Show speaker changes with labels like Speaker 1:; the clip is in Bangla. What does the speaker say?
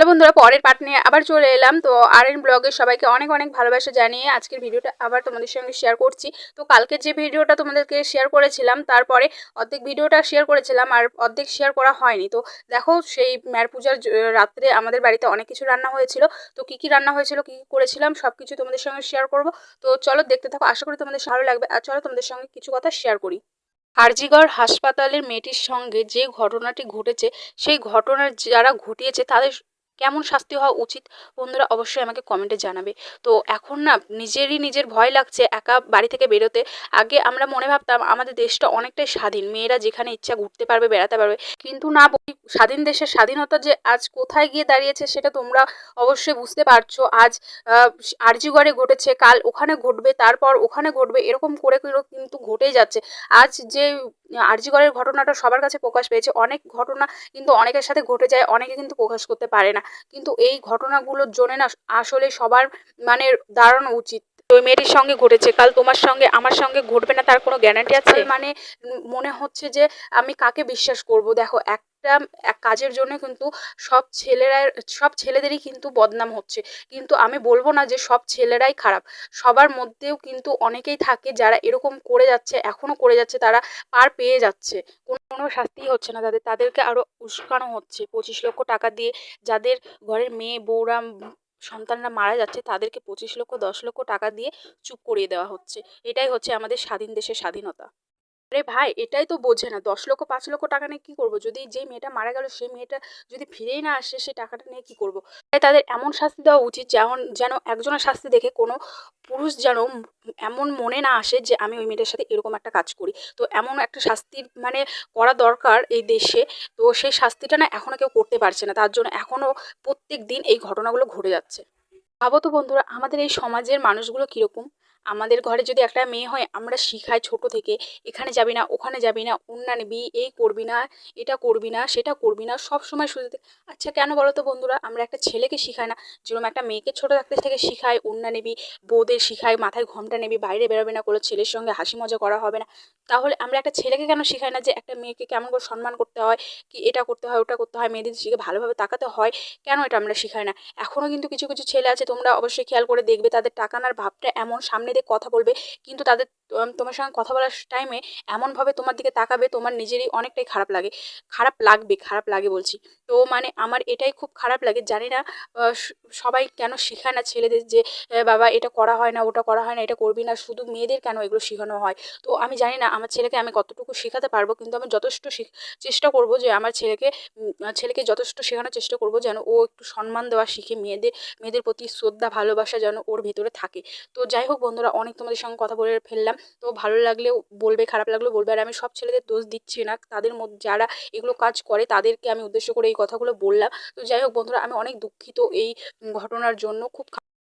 Speaker 1: হ্যালো বন্ধুরা, পরের পার্ট নিয়ে আবার চলে এলাম। তো আর এন ব্লগে সবাইকে অনেক অনেক ভালোবাসা জানিয়ে আজকের ভিডিওটা আবার তোমাদের সঙ্গে শেয়ার করছি। তো কালকে যে ভিডিওটা তোমাদেরকে শেয়ার করেছিলাম, তারপরে অর্ধেক ভিডিওটা শেয়ার করেছিলাম আর অর্ধেক শেয়ার করা হয়নি। তো দেখো, সেই ম্যার পূজার রাত্রে আমাদের বাড়িতে অনেক কিছু রান্না হয়েছিল। তো কী কী রান্না হয়েছিল, কী করেছিলাম সব কিছু তোমাদের সঙ্গে শেয়ার করব। তো চলো দেখতে থাকো, আশা করি তোমাদের ভালো লাগবে। আর চলো তোমাদের সঙ্গে কিছু কথা শেয়ার করি। আরজিগড় হাসপাতালের মেয়েটির সঙ্গে যে ঘটনাটি ঘটেছে, সেই ঘটনার যারা ঘটিয়েছে, তাদের কেমন শাস্তি হওয়া উচিত বন্ধুরা অবশ্যই আমাকে কমেন্টে জানাবে। তো এখন না নিজেরই নিজের ভয় লাগছে একা বাড়ি থেকে বেরোতে। আগে আমরা মনে ভাবতাম আমাদের দেশটা অনেকটাই স্বাধীন, মেয়েরা যেখানে ইচ্ছা ঘুরতে পারবে, বেড়াতে পারবে। কিন্তু না স্বাধীন দেশের স্বাধীনতা যে আজ কোথায় গিয়ে দাঁড়িয়েছে সেটা তোমরা অবশ্যই বুঝতে পারছ। আজ আরজিগড়ে ঘটেছে, কাল ওখানে ঘটবে, তারপর ওখানে ঘটবে, এরকম করে কিন্তু ঘটেই যাচ্ছে। আজ যে আরজিগড়ের ঘটনাটা সবার কাছে প্রকাশ পেয়েছে। অনেক ঘটনা কিন্তু অনেকের সাথে ঘটে যায়, অনেকে কিন্তু প্রকাশ করতে পারে না। কিন্তু এই ঘটনাগুলোর জন্য না, আসলে সবার মানে দাঁড়ানো উচিত। ওই মেয়েটির সঙ্গে ঘটেছে, কাল তোমার সঙ্গে, আমার সঙ্গে ঘটবে না তার কোনো গ্যারান্টি আছে? মানে মনে হচ্ছে যে আমি কাকে বিশ্বাস করব? দেখো একটা এক কাজের জন্য কিন্তু সব ছেলেরা সব ছেলেদেরই কিন্তু বদনাম হচ্ছে। কিন্তু আমি বলব না যে সব ছেলেরাই খারাপ। সবার মধ্যেও কিন্তু অনেকেই থাকে যারা এরকম করে যাচ্ছে এখনও করে যাচ্ছে, তারা পার পেয়ে যাচ্ছে। কোনো কোনো শাস্তি হচ্ছে না তাদের। তাদেরকে আরও উস্কানো হচ্ছে। পঁচিশ লক্ষ টাকা দিয়ে যাদের ঘরের মেয়ে, বউরা, সন্তানরা মারা যাচ্ছে, তাদেরকে পঁচিশ লক্ষ, দশ লক্ষ টাকা দিয়ে চুপ করিয়ে দেওয়া হচ্ছে। এটাই হচ্ছে আমাদের স্বাধীন দেশের স্বাধীনতা। আরে ভাই, এটাই তো বোঝে না। দশ লক্ষ, পাঁচ লক্ষ টাকা নিয়ে কী করব? যদি যে মেয়েটা মারা গেল সেই মেয়েটা যদি ফিরেই না আসে সেই টাকাটা নিয়ে কী করব? তাই তাদের এমন শাস্তি দেওয়া উচিত যেমন, যেন একজনের শাস্তি দেখে কোনো পুরুষ যেন এমন মনে না আসে যে, আমি ওই মেয়েটার সাথে এরকম একটা কাজ করি। তো এমন একটা শাস্তির মানে করা দরকার এই দেশে। তো সেই শাস্তিটা না এখনও কেউ করতে পারছে না। তার জন্য এখনও প্রত্যেক দিন এই ঘটনাগুলো ঘটে যাচ্ছে। ভাবো তো বন্ধুরা, আমাদের এই সমাজের মানুষগুলো কীরকম? আমাদের ঘরে যদি একটা মেয়ে হয়, আমরা শিখাই ছোট থেকে, এখানে যাবি না, ওখানে যাবি না অন্যা নিবি এই করবি না, এটা করবি না, সেটা করবি না, সব সময় শুধু আচ্ছা কেন বলো তো বন্ধুরা, আমরা একটা ছেলেকে শিখাই না, যেরকম একটা মেয়েকে ছোট থাকতে থেকে শিখাই অন্যা নিবি বউদের শিখাই, মাথায় ঘোমটা নেবি, বাইরে বেরোবে না, কোনো ছেলের সঙ্গে হাসি মজা করা হবে না, তাহলে আমরা একটা ছেলেকে কেন শিখাই না যে একটা মেয়েকে কেমন করে সম্মান করতে হয়, কি এটা করতে হয়, ওটা করতে হয়, মেয়েদের শিখে ভালোভাবে তাকাতে হয়, কেন এটা আমরা শিখাই না? এখনও কিন্তু কিছু কিছু ছেলে আছে, তোমরা অবশ্যই খেয়াল করে দেখবে, তাদের টাকানার ভাবটা এমন সামনে দিয়ে কথা বলবে। কিন্তু তাদের তোমার সঙ্গে কথা বলার টাইমে এমনভাবে তোমার দিকে তাকাবে, তোমার নিজেরই অনেকটাই খারাপ লাগে। খারাপ লাগবে, খারাপ লাগে বলছি। তো মানে আমার এটাই খুব খারাপ লাগে। জানি না সবাই কেন শেখায় না ছেলেদের যে বাবা এটা করা হয় না, ওটা করা হয় না, এটা করবি না, শুধু মেয়েদের কেন এগুলো শেখানো হয়? তো আমি জানি না, আমার ছেলেকে আমি কতটুকু শেখাতে পারব, কিন্তু আমি যথেষ্ট চেষ্টা করব যে আমার ছেলেকে ছেলেকে যথেষ্ট শেখানোর চেষ্টা করব যেন ও একটু সম্মান দেওয়া শিখে, মেয়েদের মেয়েদের প্রতি শ্রদ্ধা, ভালোবাসা যেন ওর ভেতরে থাকে। তো যাই হোক বন্ধুরা, অনেক তোমাদের সঙ্গে কথা বলে ফেললাম। তো ভালো লাগলেও বলবে, খারাপ লাগলেও বলবে। আর আমি সব ছেলেদের দোষ দিচ্ছি না। তাদের মধ্যে যারা এগুলো কাজ করে, তাদেরকে আমি উদ্দেশ্য করে এই কথাগুলো বললাম। তো যাই হোক বন্ধুরা, আমি অনেক দুঃখিত এই ঘটনার জন্য। খুব